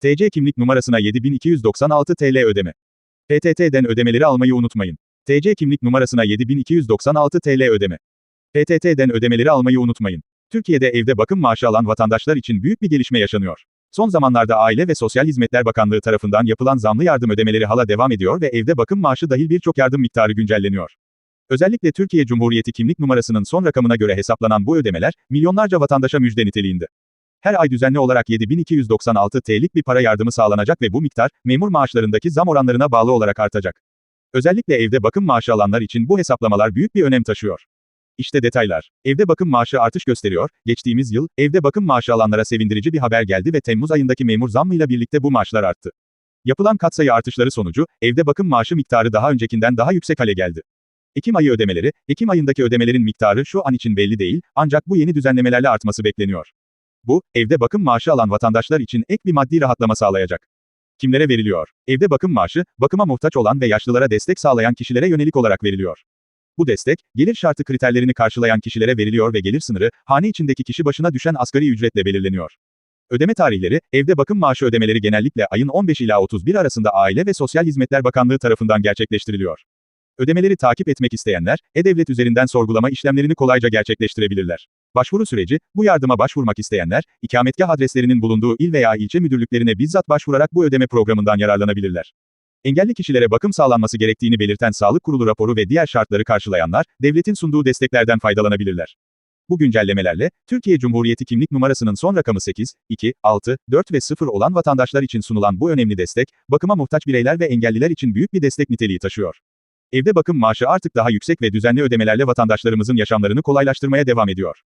TC kimlik numarasına 7296 TL ödeme. PTT'den ödemeleri almayı unutmayın. TC kimlik numarasına 7296 TL ödeme. PTT'den ödemeleri almayı unutmayın. Türkiye'de evde bakım maaşı alan vatandaşlar için büyük bir gelişme yaşanıyor. Son zamanlarda Aile ve Sosyal Hizmetler Bakanlığı tarafından yapılan zamlı yardım ödemeleri hala devam ediyor ve evde bakım maaşı dahil birçok yardım miktarı güncelleniyor. Özellikle Türkiye Cumhuriyeti kimlik numarasının son rakamına göre hesaplanan bu ödemeler, milyonlarca vatandaşa müjde niteliğinde. Her ay düzenli olarak 7296 TL'lik bir para yardımı sağlanacak ve bu miktar, memur maaşlarındaki zam oranlarına bağlı olarak artacak. Özellikle evde bakım maaşı alanlar için bu hesaplamalar büyük bir önem taşıyor. İşte detaylar. Evde bakım maaşı artış gösteriyor. Geçtiğimiz yıl, evde bakım maaşı alanlara sevindirici bir haber geldi ve Temmuz ayındaki memur zammıyla birlikte bu maaşlar arttı. Yapılan katsayı artışları sonucu, evde bakım maaşı miktarı daha öncekinden daha yüksek hale geldi. Ekim ayı ödemeleri, Ekim ayındaki ödemelerin miktarı şu an için belli değil, ancak bu yeni düzenlemelerle artması bekleniyor. Bu, evde bakım maaşı alan vatandaşlar için ek bir maddi rahatlama sağlayacak. Kimlere veriliyor? Evde bakım maaşı, bakıma muhtaç olan ve yaşlılara destek sağlayan kişilere yönelik olarak veriliyor. Bu destek, gelir şartı kriterlerini karşılayan kişilere veriliyor ve gelir sınırı, hane içindeki kişi başına düşen asgari ücretle belirleniyor. Ödeme tarihleri, evde bakım maaşı ödemeleri genellikle ayın 15 ila 31 arasında Aile ve Sosyal Hizmetler Bakanlığı tarafından gerçekleştiriliyor. Ödemeleri takip etmek isteyenler, e-devlet üzerinden sorgulama işlemlerini kolayca gerçekleştirebilirler. Başvuru süreci, bu yardıma başvurmak isteyenler, ikametgah adreslerinin bulunduğu il veya ilçe müdürlüklerine bizzat başvurarak bu ödeme programından yararlanabilirler. Engelli kişilere bakım sağlanması gerektiğini belirten Sağlık Kurulu raporu ve diğer şartları karşılayanlar, devletin sunduğu desteklerden faydalanabilirler. Bu güncellemelerle, Türkiye Cumhuriyeti kimlik numarasının son rakamı 8, 2, 6, 4 ve 0 olan vatandaşlar için sunulan bu önemli destek, bakıma muhtaç bireyler ve engelliler için büyük bir destek niteliği taşıyor. Evde bakım maaşı artık daha yüksek ve düzenli ödemelerle vatandaşlarımızın yaşamlarını kolaylaştırmaya devam ediyor.